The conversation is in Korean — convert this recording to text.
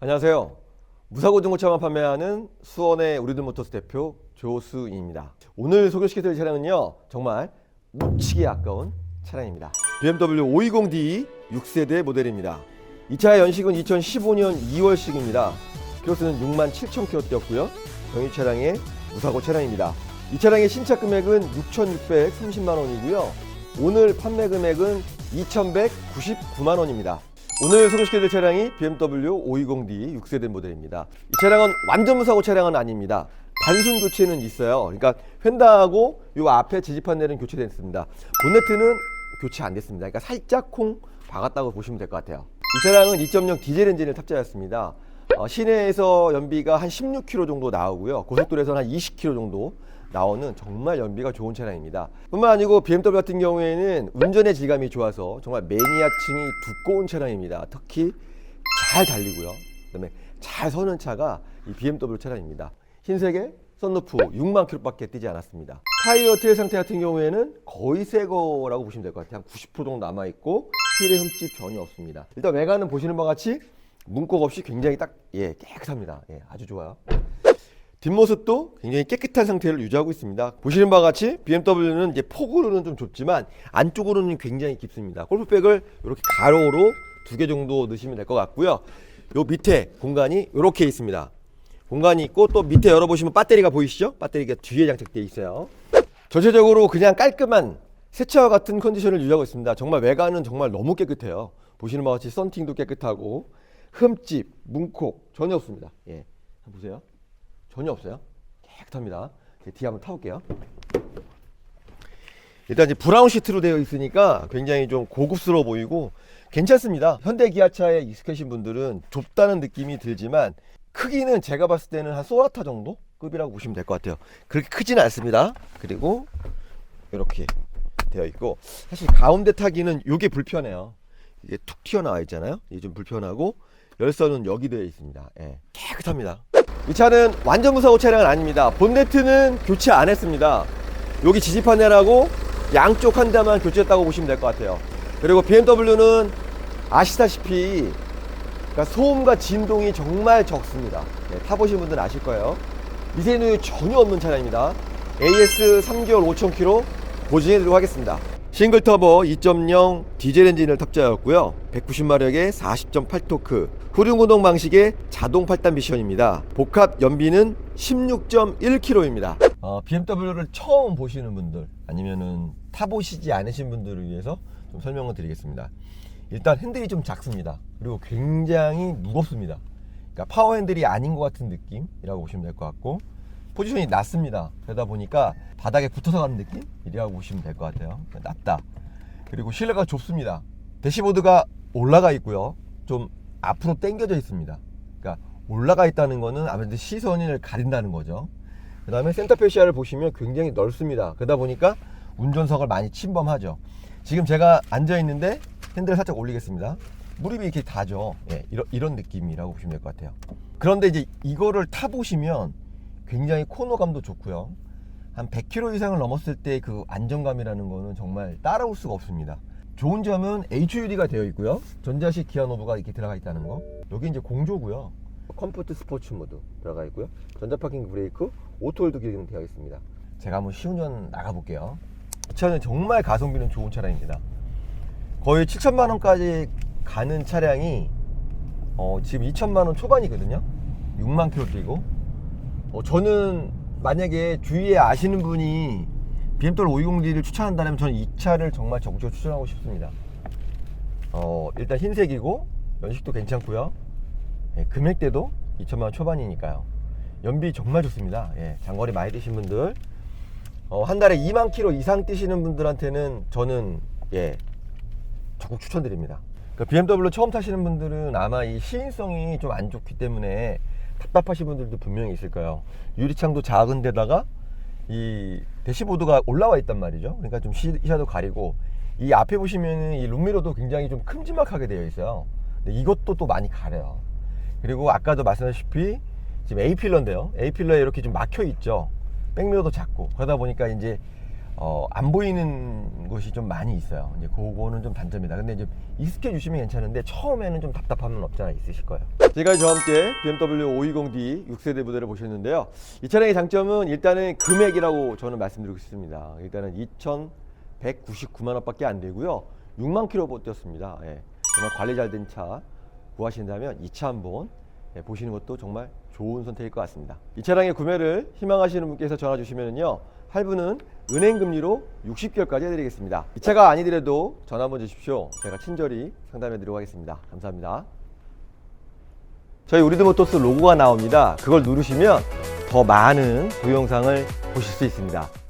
안녕하세요. 무사고 중고차만 판매하는 수원의 우리들 모터스 대표 조수입니다. 오늘 소개시켜드릴 차량은요, 정말 묻히기 아까운 차량입니다. BMW 520d 6세대 모델입니다. 이 차의 연식은 2015년 2월식입니다. 키로수는 6만 7천 킬로 뛰었고요. 정유 차량의 무사고 차량입니다. 이 차량의 신차 금액은 6,630만 원이고요. 오늘 판매 금액은 2,199만 원입니다. 오늘 소개시켜드릴 차량이 BMW 520d 6세대 모델입니다. 이 차량은 완전 무사고 차량은 아닙니다. 단순 교체는 있어요. 그러니까 휀다하고 이 앞에 지지판 내는 교체됐습니다. 본네트는 교체 안 됐습니다. 그러니까 살짝 콩 박았다고 보시면 될 것 같아요. 이 차량은 2.0 디젤 엔진을 탑재하였습니다. 어, 시내에서 연비가 한 16km 정도 나오고요. 고속도로에서는 한 20km 정도 나오는 정말 연비가 좋은 차량입니다. 뿐만 아니고 BMW 같은 경우에는 운전의 질감이 좋아서 정말 매니아층이 두꺼운 차량입니다. 특히 잘 달리고요. 그다음에 잘 서는 차가 이 BMW 차량입니다. 흰색의 썬루프 6만 킬로밖에 뛰지 않았습니다. 타이어 트일 상태 같은 경우에는 거의 새 거라고 보시면 될 것 같아요. 한 90% 정도 남아 있고 휠의 흠집 전혀 없습니다. 일단 외관은 보시는 바와 같이 문콕 없이 굉장히 딱 예, 깨끗합니다. 예, 아주 좋아요. 뒷모습도 굉장히 깨끗한 상태를 유지하고 있습니다. 보시는 바와 같이 BMW는 이제 폭으로는 좀 좁지만 안쪽으로는 굉장히 깊습니다. 골프백을 이렇게 가로로 두 개 정도 넣으시면 될 것 같고요. 요 밑에 공간이 이렇게 있습니다. 공간이 있고 또 밑에 열어보시면 배터리가 보이시죠? 배터리가 뒤에 장착되어 있어요. 전체적으로 그냥 깔끔한 새차와 같은 컨디션을 유지하고 있습니다. 정말 외관은 정말 너무 깨끗해요. 보시는 바와 같이 썬팅도 깨끗하고 흠집, 문콕 전혀 없습니다. 예, 보세요. 전혀 없어요. 깨끗합니다. 뒤에 한번 타볼게요. 일단 이제 브라운 시트로 되어 있으니까 굉장히 좀 고급스러워 보이고 괜찮습니다. 현대 기아차에 익숙하신 분들은 좁다는 느낌이 들지만 크기는 제가 봤을 때는 한 소나타 정도 급이라고 보시면 될 것 같아요. 그렇게 크지는 않습니다. 그리고 이렇게 되어 있고 사실 가운데 타기는 이게 불편해요. 이게 툭 튀어나와 있잖아요. 이게 좀 불편하고 열선은 여기 되어 있습니다. 예, 깨끗합니다. 이 차는 완전 무사고 차량은 아닙니다. 본네트는 교체 안 했습니다. 여기 지지 파넬하고 양쪽 한 대만 교체했다고 보시면 될 것 같아요. 그리고 BMW는 아시다시피 그러니까 소음과 진동이 정말 적습니다. 네, 타보신 분들은 아실 거예요. 미세누이 전혀 없는 차량입니다. AS 3개월 5,000km 보증해드리도록 하겠습니다. 싱글 터보 2.0 디젤 엔진을 탑재하였고요. 190마력의 40.8토크, 후륜 구동 방식의 자동 8단 미션입니다. 복합 연비는 16.1km입니다. 어, BMW를 처음 보시는 분들 아니면은 타보시지 않으신 분들을 위해서 좀 설명을 드리겠습니다. 일단 핸들이 좀 작습니다. 그리고 굉장히 무겁습니다. 그러니까 파워 핸들이 아닌 것 같은 느낌이라고 보시면 될 것 같고 포지션이 낮습니다. 그러다 보니까 바닥에 붙어서 가는 느낌 이라고 보시면 될 것 같아요. 낮다. 그리고 실내가 좁습니다. 대시보드가 올라가 있고요. 좀 앞으로 당겨져 있습니다. 그러니까 올라가 있다는 거는 아무래도 시선을 가린다는 거죠. 그 다음에 센터 페시아를 보시면 굉장히 넓습니다. 그러다 보니까 운전석을 많이 침범하죠. 지금 제가 앉아 있는데 핸들을 살짝 올리겠습니다. 무릎이 이렇게 닿죠. 예, 이런, 이런 느낌이라고 보시면 될 것 같아요. 그런데 이제 이거를 타보시면 굉장히 코너감도 좋고요. 한 100km 이상을 넘었을 때 그 안정감이라는 거는 정말 따라올 수가 없습니다. 좋은 점은 HUD가 되어 있고요. 전자식 기어 노브가 이렇게 들어가 있다는 거. 여기 이제 공조고요. 컴포트 스포츠 모드 들어가 있고요. 전자 파킹 브레이크, 오토 홀드 기능 되어 있습니다. 제가 한번 시운전 나가 볼게요. 이 차는 정말 가성비는 좋은 차량입니다. 거의 7천만 원까지 가는 차량이 어, 지금 2천만 원 초반이거든요. 6만 킬로 뛰고 어, 저는 만약에 주위에 아시는 분이 BMW 520D를 추천한다면 저는 이 차를 정말 적극적으로 추천하고 싶습니다. 어, 일단 흰색이고 연식도 괜찮고요. 예, 금액대도 2천만 원 초반이니까요. 연비 정말 좋습니다. 예, 장거리 많이 뛰신 분들, 어, 한 달에 2만 킬로 이상 뛰시는 분들한테는 저는 예, 적극 추천드립니다. 그 BMW 처음 타시는 분들은 아마 이 시인성이 좀 안 좋기 때문에 답답하신 분들도 분명히 있을 거예요. 유리창도 작은 데다가 이 대시보드가 올라와 있단 말이죠. 그러니까 좀 시, 샤도 가리고 이 앞에 보시면은 이 룸미러도 굉장히 좀 큼지막하게 되어 있어요. 근데 이것도 또 많이 가려요. 그리고 아까도 말씀하셨다시피 지금 A 필러인데요. A 필러에 이렇게 좀 막혀 있죠. 백미러도 작고 그러다 보니까 이제 어, 안 보이는 곳이 좀 많이 있어요. 이제 그거는 좀 단점이다. 근데 이제 익숙해 주시면 괜찮은데 처음에는 좀 답답함은 없잖아 있으실 거예요. 제가 저와 함께 BMW 520D 6세대 모델을 보셨는데요. 이 차량의 장점은 일단은 금액이라고 저는 말씀드리고 싶습니다. 일단은 2,199만 원밖에 안 되고요. 6만 킬로보 뛰었습니다. 예, 정말 관리 잘 된 차 구하신다면 이 차 한번 예, 보시는 것도 정말 좋은 선택일 것 같습니다. 이 차량의 구매를 희망하시는 분께서 전화 주시면요. 할부는 은행 금리로 60개월까지 해드리겠습니다. 이 차가 아니더라도 전화 한번 주십시오. 제가 친절히 상담해 드리도록 하겠습니다. 감사합니다. 저희 우리드모토스 로고가 나옵니다. 그걸 누르시면 더 많은 동영상을 보실 수 있습니다.